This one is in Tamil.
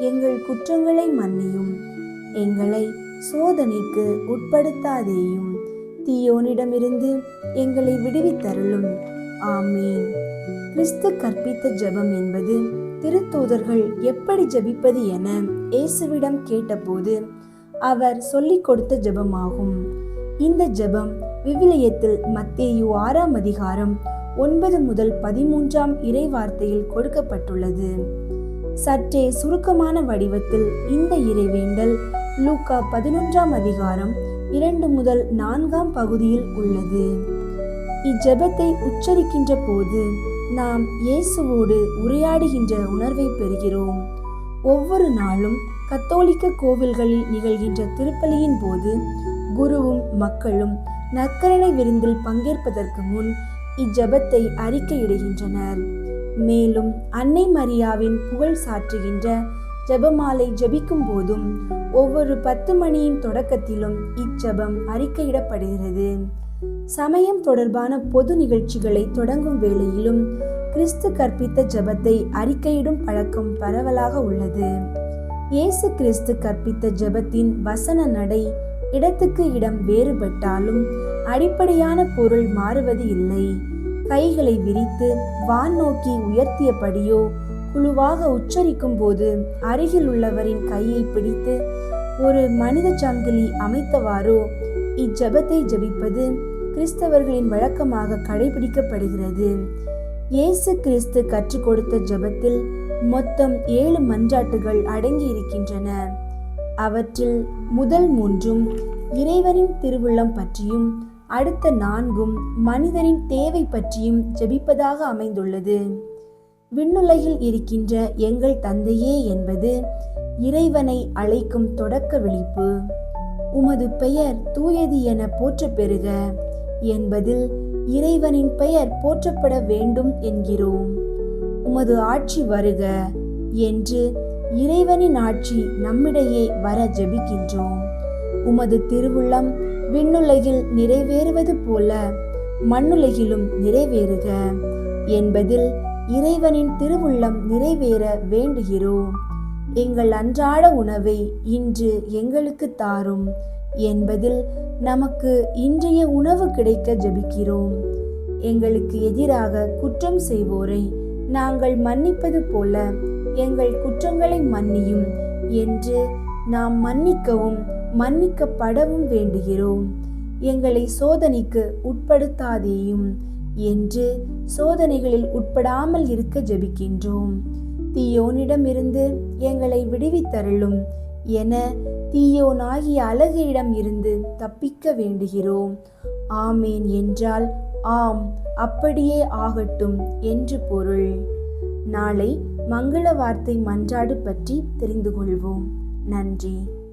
எங்கள் குற்றங்களை மன்னியும். எங்களை சோதனைக்கு உட்படுத்தாதேயும். தீயோனிடமிருந்து எங்களை விடுவித்தருளும். ஆமீன். கிறிஸ்து கற்பித்த ஜெபம் என்பது திருத்தூதர்கள் எப்படி ஜெபிப்பது என இயேசுவிடம் கேட்டபோது அவர் சொல்லிக் கொடுத்த ஜெபமாகும். இந்த ஜெபம் விவிலியத்தில் மத்தேயு ஆறாம் அதிகாரம் ஒன்பது முதல் பதிமூன்றாம் இறைவார்த்தையில் கொடுக்கப்பட்டுள்ளது. சற்றே சுருக்கமான வடிவத்தில் இந்த இறைவேண்டல் லூக்கா பதினொன்றாம் அதிகாரம் இரண்டு முதல் நான்காம் பகுதியில் உள்ளது. இஜெபத்தை உச்சரிக்கின்ற போது நாம் இயேசுவோடு உரையாடுகின்ற உணர்வை பெறுகிறோம். ஒவ்வொரு நாளும் கத்தோலிக்க கோவில்களில் நிகழ்கின்ற திருப்பலியின் போது குருவும் மக்களும் நற்கரணை விருந்தில் பங்கேற்பதற்கு முன் இஜெபத்தை அறிக்கையிடுகின்றனர். மேலும் அன்னை மரியாவின் புகழ் சாற்றுகின்ற ஜெபமாலை ஜெபிக்கும் போதும் ஒவ்வொரு பத்து மணியின் தொடக்கத்திலும் இச்செபம் அறிக்கையிடப்படுகிறது. சமயம் தொடர்பான பொது நிகழ்ச்சிகளை தொடங்கும் வேளையிலும் கிறிஸ்து கற்பித்த ஜெபத்தை அறிக்கையிடும் பழக்கம் பரவலாக உள்ளது. இயேசு கிறிஸ்து கற்பித்த ஜெபத்தின் வசன நடை இடத்துக்கு இடம் வேறுபட்டாலும் அடிப்படையான பொருள் மாறுவது இல்லை. கைகளை விரித்து வான் நோக்கி உயர்த்தியபடியோ குழுவாக உச்சரிக்கும் போது அருகில் உள்ளவரின் கையை பிடித்து ஒரு மனித சங்கிலி அமைத்தவாறோ இச்சபத்தை ஜபிப்பது கிறிஸ்தவர்களின் வழக்கமாக கடைபிடிக்கப்படுகிறது. இயேசு கிறிஸ்து கற்றுக் கொடுத்த ஜெபத்தில் மொத்தம் ஏழு மன்றாட்டுகள் அடங்கி இருக்கின்றன அவற்றில் முதல் மூன்றும் இறைவனின் திருவுள்ளம் பற்றியும் அடுத்த நான்கும் மனிதரின் தேவை பற்றியும் ஜெபிப்பதாக அமைந்துள்ளது. விண்ணுலகில் இருக்கின்ற எங்கள் தந்தையே என்பது இறைவனை அழைக்கும் தொடக்க விழிப்பு. உமது பெயர் தூயது என போற்ற பெறுக என்பதில் இறைவனின் பெயர் போற்றப்பட வேண்டும் என்கிறோம். உமது ஆட்சி வருக என்று இறைவனின் ஆட்சி நம்மிடையே வர ஜெபிக்கின்றோம். உமது திருவுள்ளம் விண்ணுலகில் நிறைவேறுவது போல மண்ணுலகிலும் நிறைவேறுக என்பதில் இறைவனின் திருவுள்ளம் நிறைவேற வேண்டுகிறோம். எங்கள் அன்றாட உணவை இன்று எங்களுக்கு தாரும் என்பதில் நமக்கு இன்றைய உணவு கிடைக்க ஜெபிக்கிறோம். எங்களுக்கு எதிராக குற்றம் செய்வோரை நாங்கள் மன்னிப்பது போல எங்கள் குற்றங்களை மன்னியும் என்று நாம் மன்னிக்கவும் மன்னிக்கப்படவும் வேண்டுகிறோம். எங்களை சோதனைக்கு உட்படுத்தாதேயும் என்று சோதனைகளில் உட்படாமல் இருக்க ஜெபிக்கின்றோம். தீயோனிடமிருந்து எங்களை விடுவித்தருளும் என தீயோனாகிய அழகியிடம் இருந்து தப்பிக்க வேண்டுகிறோம். ஆமேன் என்றால் ஆம் அப்படியே ஆகட்டும் என்று பொருள். நாளை மங்கள வார்த்தை மன்றாடு பற்றி தெரிந்து கொள்வோம். நன்றி.